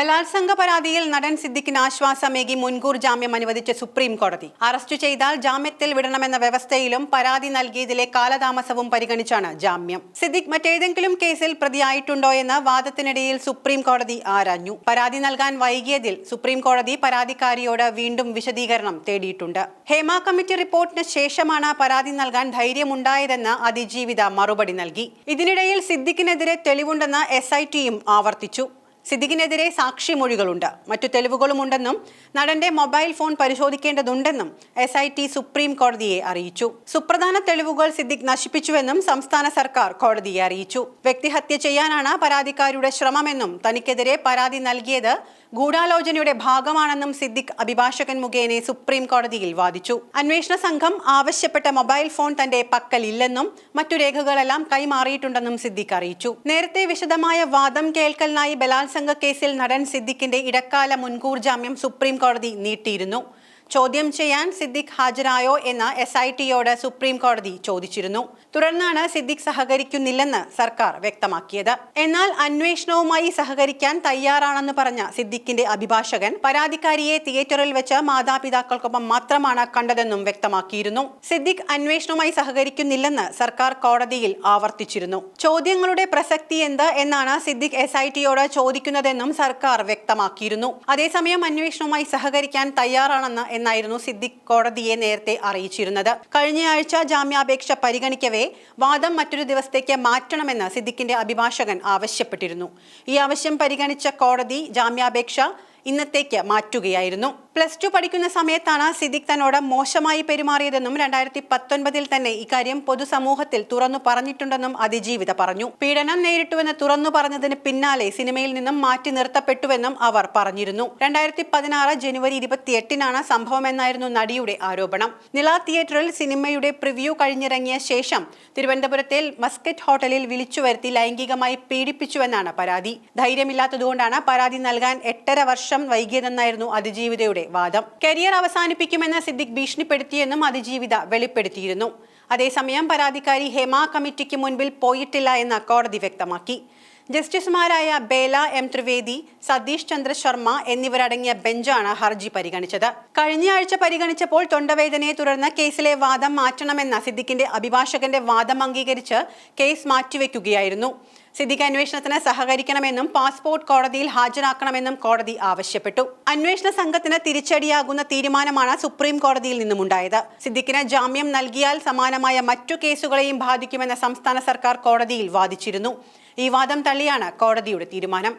ബലാത്സംഗ പരാതിയിൽ നടൻ സിദ്ദിഖിന് ആശ്വാസമേകി മുൻകൂർ ജാമ്യം അനുവദിച്ച സുപ്രീം കോടതി. അറസ്റ്റ് ചെയ്താൽ ജാമ്യത്തിൽ വിടണമെന്ന വ്യവസ്ഥയിലും പരാതി നൽകിയതിലെ കാലതാമസവും പരിഗണിച്ചാണ് ജാമ്യം. സിദ്ദിഖ് മറ്റേതെങ്കിലും കേസിൽ പ്രതിയായിട്ടുണ്ടോ എന്ന വാദത്തിനിടയിൽ സുപ്രീം കോടതി ആരാഞ്ഞു. പരാതി നൽകാൻ വൈകിയതിൽ സുപ്രീം കോടതി പരാതിക്കാരിയോട് വീണ്ടും വിശദീകരണം തേടിയിട്ടുണ്ട്. ഹേമ കമ്മിറ്റി റിപ്പോർട്ടിന് ശേഷമാണ് പരാതി നൽകാൻ ധൈര്യമുണ്ടായതെന്ന് അതിജീവിത മറുപടി നൽകി. ഇതിനിടയിൽ സിദ്ദിഖിനെതിരെ തെളിവുണ്ടെന്ന് എസ് ഐ ടിയും ആവർത്തിച്ചു. സിദ്ദിഖിനെതിരെ സാക്ഷിമൊഴികളുണ്ട്. മറ്റു തെളിവുകളുമുണ്ടെന്നും നടന്റെ മൊബൈൽ ഫോൺ പരിശോധിക്കേണ്ടതുണ്ടെന്നും എസ് ഐ ടി സുപ്രീം കോടതിയെ അറിയിച്ചു. സുപ്രധാന തെളിവുകൾ സിദ്ദിഖ് നശിപ്പിച്ചുവെന്നും സംസ്ഥാന സർക്കാർ കോടതിയെ അറിയിച്ചു. വ്യക്തിഹത്യ ചെയ്യാനാണ് പരാതിക്കാരുടെ ശ്രമമെന്നും തനിക്കെതിരെ പരാതി നൽകിയത് ഗൂഢാലോചനയുടെ ഭാഗമാണെന്നും സിദ്ദിഖ് അഭിഭാഷകൻ മുഖേന സുപ്രീം കോടതിയിൽ വാദിച്ചു. അന്വേഷണ സംഘം ആവശ്യപ്പെട്ട മൊബൈൽ ഫോൺ തന്റെ പക്കലില്ലെന്നും മറ്റു രേഖകളെല്ലാം കൈമാറിയിട്ടുണ്ടെന്നും സിദ്ദിഖ് അറിയിച്ചു. നേരത്തെ വിശദമായ വാദം കേൾക്കലിനായി ബലാത്സംഗ കേസിൽ നടൻ സിദ്ദിഖിന്റെ ഇടക്കാല മുൻകൂർ ജാമ്യം സുപ്രീം കോടതി നീട്ടിയിരുന്നു. ചോദ്യം ചെയ്യാൻ സിദ്ദിഖ് ഹാജരായോ എന്ന് എസ് ഐ ടിയോട് സുപ്രീം കോടതി ചോദിച്ചിരുന്നു. തുടർന്നാണ് സിദ്ദിഖ് സഹകരിക്കുന്നില്ലെന്ന് സർക്കാർ വ്യക്തമാക്കിയത്. എന്നാൽ അന്വേഷണവുമായി സഹകരിക്കാൻ തയ്യാറാണെന്ന് പറഞ്ഞ സിദ്ദിഖിന്റെ അഭിഭാഷകൻ പരാതിക്കാരിയെ തിയേറ്ററിൽ വെച്ച് മാതാപിതാക്കൾക്കൊപ്പം മാത്രമാണ് കണ്ടതെന്നും വ്യക്തമാക്കിയിരുന്നു. സിദ്ദിഖ് അന്വേഷണവുമായി സഹകരിക്കുന്നില്ലെന്ന് സർക്കാർ കോടതിയിൽ ആവർത്തിച്ചിരുന്നു. ചോദ്യങ്ങളുടെ പ്രസക്തി എന്ത് എന്നാണ് സിദ്ദിഖ് എസ് ഐ ടിയോട് ചോദിക്കുന്നതെന്നും സർക്കാർ വ്യക്തമാക്കിയിരുന്നു. അതേസമയം അന്വേഷണവുമായി സഹകരിക്കാൻ തയ്യാറാണെന്ന് എന്നായിരുന്നു സിദ്ദിഖ് കോടതിയെ നേരത്തെ അറിയിച്ചിരുന്നത്. കഴിഞ്ഞയാഴ്ച ജാമ്യാപേക്ഷ പരിഗണിക്കവേ വാദം മറ്റൊരു ദിവസത്തേക്ക് മാറ്റണമെന്ന് സിദ്ദിഖിന്റെ അഭിഭാഷകൻ ആവശ്യപ്പെട്ടിരുന്നു. ഈ ആവശ്യം പരിഗണിച്ച കോടതി ജാമ്യാപേക്ഷ ഇന്നത്തേക്ക് മാറ്റുകയായിരുന്നു. പ്ലസ് ടു പഠിക്കുന്ന സമയത്താണ് സിദ്ദിഖ് തന്നോട് മോശമായി പെരുമാറിയതെന്നും രണ്ടായിരത്തി പത്തൊൻപതിൽ തന്നെ ഇക്കാര്യം പൊതുസമൂഹത്തിൽ തുറന്നു പറഞ്ഞിട്ടുണ്ടെന്നും അതിജീവിത പറഞ്ഞു. പീഡനം നേരിട്ടുവെന്ന് തുറന്നു പറഞ്ഞതിന് പിന്നാലെ സിനിമയിൽ നിന്നും മാറ്റി നിർത്തപ്പെട്ടുവെന്നും അവർ പറഞ്ഞിരുന്നു. രണ്ടായിരത്തി പതിനാറ് ജനുവരി ഇരുപത്തിയെട്ടിനാണ് സംഭവമെന്നായിരുന്നു നടിയുടെ ആരോപണം. നില തിയേറ്ററിൽ സിനിമയുടെ പ്രിവ്യൂ കഴിഞ്ഞിറങ്ങിയ ശേഷം തിരുവനന്തപുരത്തെ മസ്കറ്റ് ഹോട്ടലിൽ വിളിച്ചു വരുത്തി ലൈംഗികമായി പീഡിപ്പിച്ചുവെന്നാണ് പരാതി. ധൈര്യമില്ലാത്തതുകൊണ്ടാണ് പരാതി നൽകാൻ എട്ടര വർഷം വൈകിയതെന്നായിരുന്നു അതിജീവിതയുടെ വാദം കരിയർ അവസാനിപ്പിക്കുമെന്ന് സിദ്ദിഖ് ഭീഷണിപ്പെടുത്തിയെന്നും അതിജീവിത വെളിപ്പെടുത്തിയിരുന്നു. അതേസമയം പരാതിക്കാരി ഹേമ കമ്മിറ്റിക്ക് മുൻപിൽ പോയിട്ടില്ല എന്ന് കോടതി വ്യക്തമാക്കി. ജസ്റ്റിസുമാരായ ബേല എം ത്രിവേദി സതീഷ് ചന്ദ്ര ശർമ്മ എന്നിവരടങ്ങിയ ബെഞ്ചാണ് ഹർജി പരിഗണിച്ചത്. കഴിഞ്ഞ ആഴ്ച പരിഗണിച്ചപ്പോൾ തൊണ്ടവേദനയെ തുടർന്ന് കേസിലെ വാദം മാറ്റണമെന്ന സിദ്ദിഖിന്റെ അഭിഭാഷകന്റെ വാദം അംഗീകരിച്ച് കേസ് മാറ്റിവെക്കുകയായിരുന്നു. സിദ്ദിഖ് അന്വേഷണത്തിന് സഹകരിക്കണമെന്നും പാസ്പോർട്ട് കോടതിയിൽ ഹാജരാക്കണമെന്നും കോടതി ആവശ്യപ്പെട്ടു. അന്വേഷണ സംഘത്തിന് തിരിച്ചടിയാകുന്ന തീരുമാനമാണ് സുപ്രീം കോടതിയിൽ നിന്നുമുണ്ടായത്. സിദ്ദിഖിന് ജാമ്യം നൽകിയാൽ സമാനമായ മറ്റു കേസുകളെയും ബാധിക്കുമെന്ന സംസ്ഥാന സർക്കാർ കോടതിയിൽ വാദിച്ചിരുന്നു. ഈ വാദം തള്ളിയാണ് കോടതിയുടെ തീരുമാനം.